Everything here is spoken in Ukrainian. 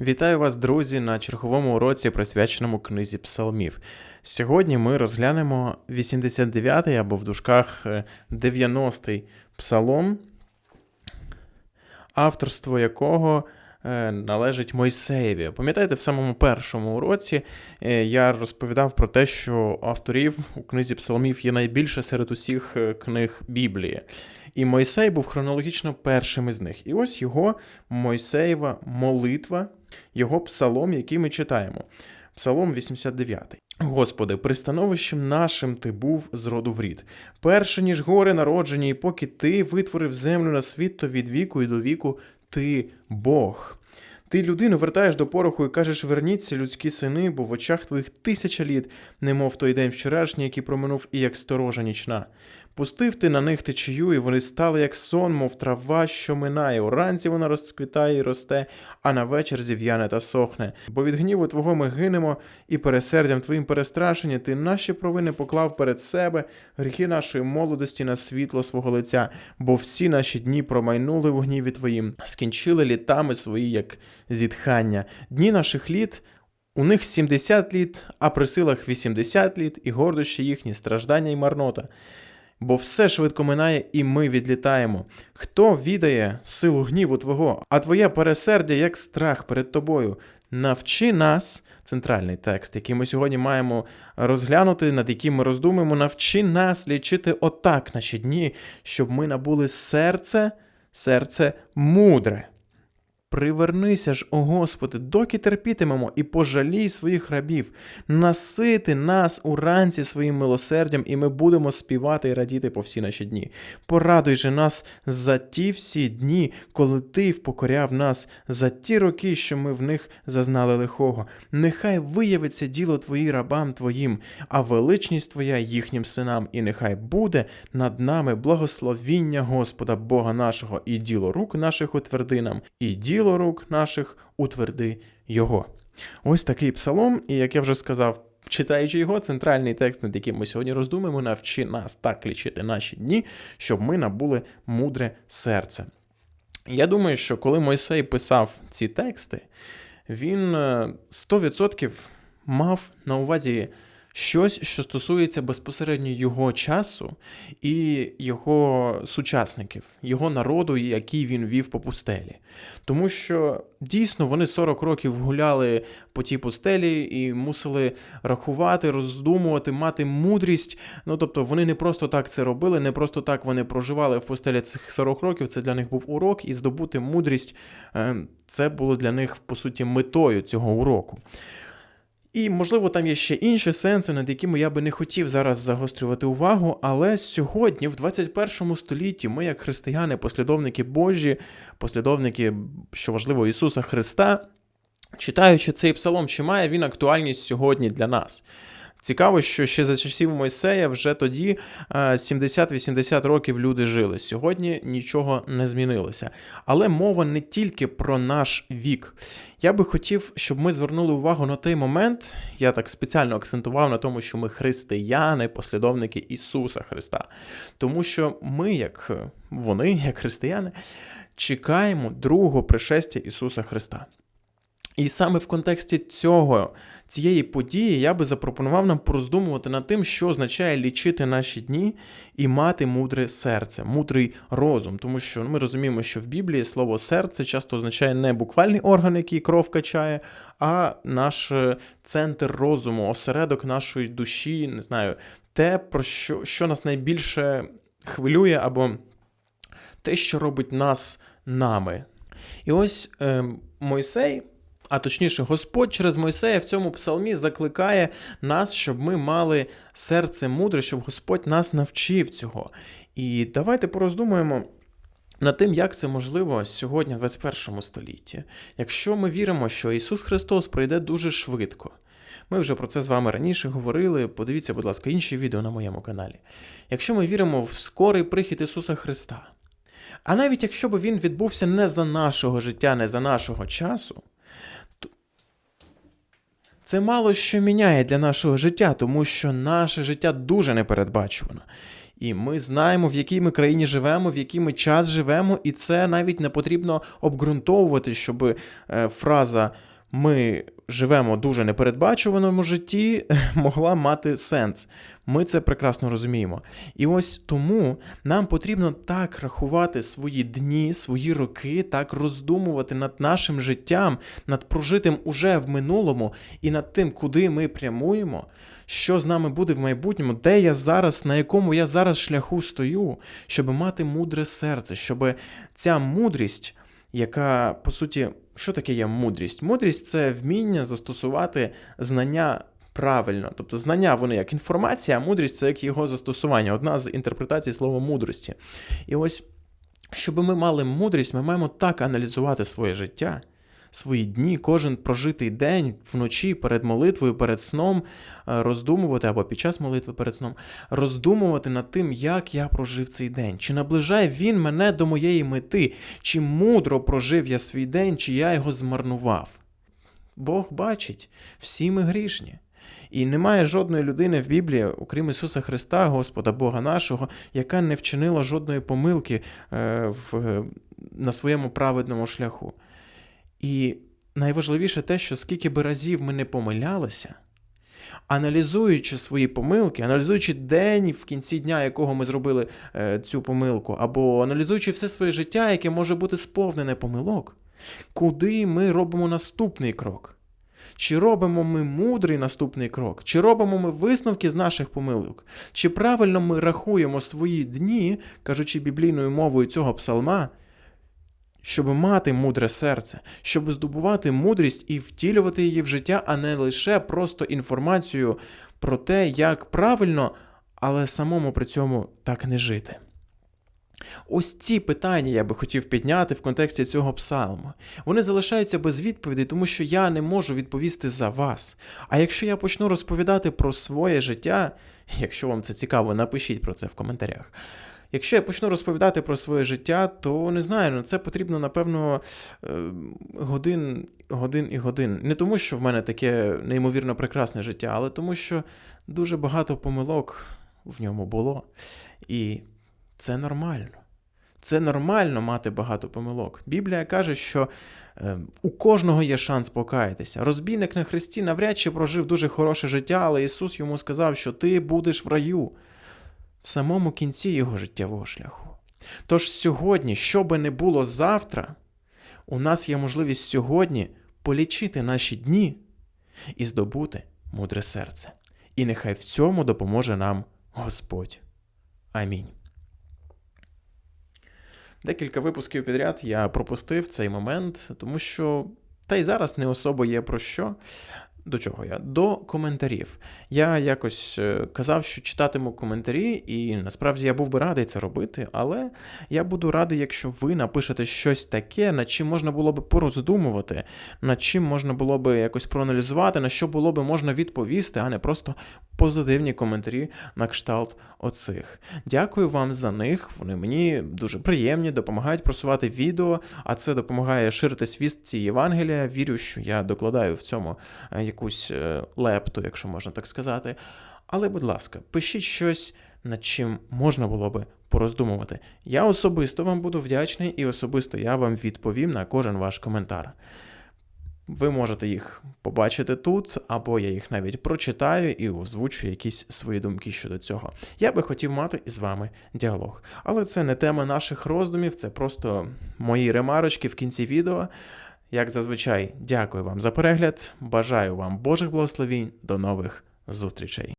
Вітаю вас, друзі, на черговому уроці, присвяченому книзі псалмів. Сьогодні ми розглянемо 89-й або в дужках е, 90-й псалом, авторство якого е, належить Мойсеєві. Пам'ятаєте, в самому першому уроці е, я розповідав про те, що авторів у книзі псалмів є найбільше серед усіх е, книг Біблії. І Мойсей був хронологічно першим із них. І ось його Мойсеєва молитва, його псалом, який ми читаємо. Псалом 89. Господи, пристановищем нашим ти був з роду в рід. Перше, ніж гори народжені, і поки ти витворив землю на світ, то від віку і до віку ти Бог. Ти людину вертаєш до пороху і кажеш: верніться, людські сини, бо в очах твоїх тисяча літ, немов той день вчорашній, який проминув, і як сторожа нічна. Пустив ти на них течію, і вони стали як сон, мов трава, що минає. Уранці вона розцвітає і росте, а на вечір зів'яне та сохне. Бо від гніву твого ми гинемо, і пересердям твоїм перестрашені, ти наші провини поклав перед себе, гріхи нашої молодості на світло свого лиця, бо всі наші дні промайнули в гніві твоїм, скінчили літами свої, як зітхання. Дні наших літ. У них 70 літ, а при силах 80 літ, і гордощі їхні, страждання й марнота. Бо все швидко минає, і ми відлітаємо. Хто відає силу гніву Твого, а Твоє пересердя як страх перед тобою? Навчи нас, центральний текст, який ми сьогодні маємо розглянути, над яким ми роздумуємо, навчи нас лічити отак наші дні, щоб ми набули серце, серце мудре. Привернися ж, о Господи, доки терпітимемо, і пожалій своїх рабів, насити нас уранці своїм милосердям, і ми будемо співати і радіти по всі наші дні. Порадуй же нас за ті всі дні, коли ти впокоряв нас, за ті роки, що ми в них зазнали лихого. Нехай виявиться діло твої рабам твоїм, а величність твоя їхнім синам, і нехай буде над нами благословіння Господа Бога нашого, і діло рук наших утверди нам, і діло рук наших утверди Його. Ось такий псалом, і як я вже сказав, читаючи його, центральний текст, над яким ми сьогодні роздумаємо, навчи нас так лічити наші дні, щоб ми набули мудре серце. Я думаю, що коли Мойсей писав ці тексти, він е, 100% мав на увазі щось, що стосується безпосередньо його часу і його сучасників, його народу, який він вів по пустелі. Тому що дійсно вони 40 років гуляли по тій пустелі і мусили рахувати, роздумувати, мати мудрість. Ну тобто вони не просто так це робили, не просто так вони проживали в пустелі цих 40 років. Це для них був урок, і здобути мудрість е, це було для них по суті метою цього уроку. І, можливо, там є ще інші сенси, над якими я би не хотів зараз загострювати увагу, але сьогодні, в 21 столітті, ми, як християни, послідовники Божі, послідовники, що важливо, Ісуса Христа, читаючи цей псалом, чи має він актуальність сьогодні для нас? Цікаво, що ще за часів Мойсея вже тоді 70-80 років люди жили. Сьогодні нічого не змінилося. Але мова не тільки про наш вік. Я би хотів, щоб ми звернули увагу на той момент. Я так спеціально акцентував на тому, що ми християни, послідовники Ісуса Христа. Тому що ми, як вони, як християни, чекаємо другого пришестя Ісуса Христа. І саме в контексті цього, цієї події я би запропонував нам пороздумувати над тим, що означає лічити наші дні і мати мудре серце, мудрий розум. Тому що ну, ми розуміємо, що в Біблії слово серце часто означає не буквальний орган, який кров качає, а наш е, центр розуму, осередок нашої душі, не знаю, те, про що, що нас найбільше хвилює, або те, що робить нас нами. І ось е, Мойсей. А точніше, Господь через Мойсея в цьому псалмі закликає нас, щоб ми мали серце мудре, щоб Господь нас навчив цього. І давайте пороздумуємо над тим, як це можливо сьогодні, в 21 столітті. Якщо ми віримо, що Ісус Христос прийде дуже швидко. Ми вже про це з вами раніше говорили. Подивіться, будь ласка, інші відео на моєму каналі. Якщо ми віримо в скорий прихід Ісуса Христа, а навіть якщо б він відбувся не за нашого життя, не за нашого часу. Це мало що міняє для нашого життя, тому що наше життя дуже непередбачувано. І ми знаємо, в якій ми країні живемо, в який ми час живемо, і це навіть не потрібно обґрунтовувати, щоб е, фраза ми живемо дуже непередбачуваному житті могла мати сенс. Ми це прекрасно розуміємо. І ось тому нам потрібно так рахувати свої дні, свої роки, так роздумувати над нашим життям, над прожитим уже в минулому і над тим, куди ми прямуємо, що з нами буде в майбутньому, де я зараз, на якому я зараз шляху стою, щоб мати мудре серце, щоб ця мудрість, яка по суті, що таке є мудрість? Мудрість це вміння застосувати знання правильно. Тобто знання вони як інформація, а мудрість це як його застосування, одна з інтерпретацій слова мудрості. І ось, щоб ми мали мудрість, ми маємо так аналізувати своє життя. Свої дні, кожен прожитий день вночі перед молитвою, перед сном, е, роздумувати або під час молитви перед сном, роздумувати над тим, як я прожив цей день, чи наближає він мене до моєї мети, чи мудро прожив я свій день, чи я його змарнував. Бог бачить, всі ми грішні. І немає жодної людини в Біблії, окрім Ісуса Христа, Господа Бога нашого, яка не вчинила жодної помилки е, в, на своєму праведному шляху. І найважливіше те, що скільки би разів ми не помилялися, аналізуючи свої помилки, аналізуючи день в кінці дня, якого ми зробили е, цю помилку, або аналізуючи все своє життя, яке може бути сповнене помилок, куди ми робимо наступний крок? Чи робимо ми мудрий наступний крок? Чи робимо ми висновки з наших помилок? Чи правильно ми рахуємо свої дні, кажучи біблійною мовою цього псалма, щоб мати мудре серце, щоб здобувати мудрість і втілювати її в життя, а не лише просто інформацію про те, як правильно, але самому при цьому так не жити? Ось ці питання я би хотів підняти в контексті цього псалму. Вони залишаються без відповідей, тому що я не можу відповісти за вас. А якщо я почну розповідати про своє життя, якщо вам це цікаво, напишіть про це в коментарях. Якщо я почну розповідати про своє життя, то не знаю, ну це потрібно, напевно, е, годин, годин і годин. Не тому, що в мене таке неймовірно прекрасне життя, але тому, що дуже багато помилок в ньому було. І це нормально. Це нормально мати багато помилок. Біблія каже, що е, у кожного є шанс покаятися. Розбійник на Христі навряд чи прожив дуже хороше життя, але Ісус йому сказав, що ти будеш в раю в самому кінці його життєвого шляху. Тож сьогодні, що би не було завтра, у нас є можливість сьогодні полічити наші дні і здобути мудре серце. І нехай в цьому допоможе нам Господь. Амінь. Декілька випусків підряд я пропустив цей момент, тому що та й зараз не особо є про що. До чого я? До коментарів. Я якось е, казав, що читатиму коментарі, і насправді я був би радий це робити, але я буду радий, якщо ви напишете щось таке, над чим можна було би пороздумувати, над чим можна було би якось проаналізувати, на що було би можна відповісти, а не просто позитивні коментарі на кшталт оцих. Дякую вам за них. Вони мені дуже приємні, допомагають просувати відео, а це допомагає ширити свістці Євангелія. Вірю, що я докладаю в цьому е, якусь е, лепту, якщо можна так сказати. Але, будь ласка, пишіть щось, над чим можна було би пороздумувати. Я особисто вам буду вдячний, і особисто я вам відповім на кожен ваш коментар. Ви можете їх побачити тут, або я їх навіть прочитаю і озвучу якісь свої думки щодо цього. Я би хотів мати із вами діалог. Але це не тема наших роздумів, це просто мої ремарочки в кінці відео. Як зазвичай, дякую вам за перегляд. Бажаю вам Божих благословінь. До нових зустрічей.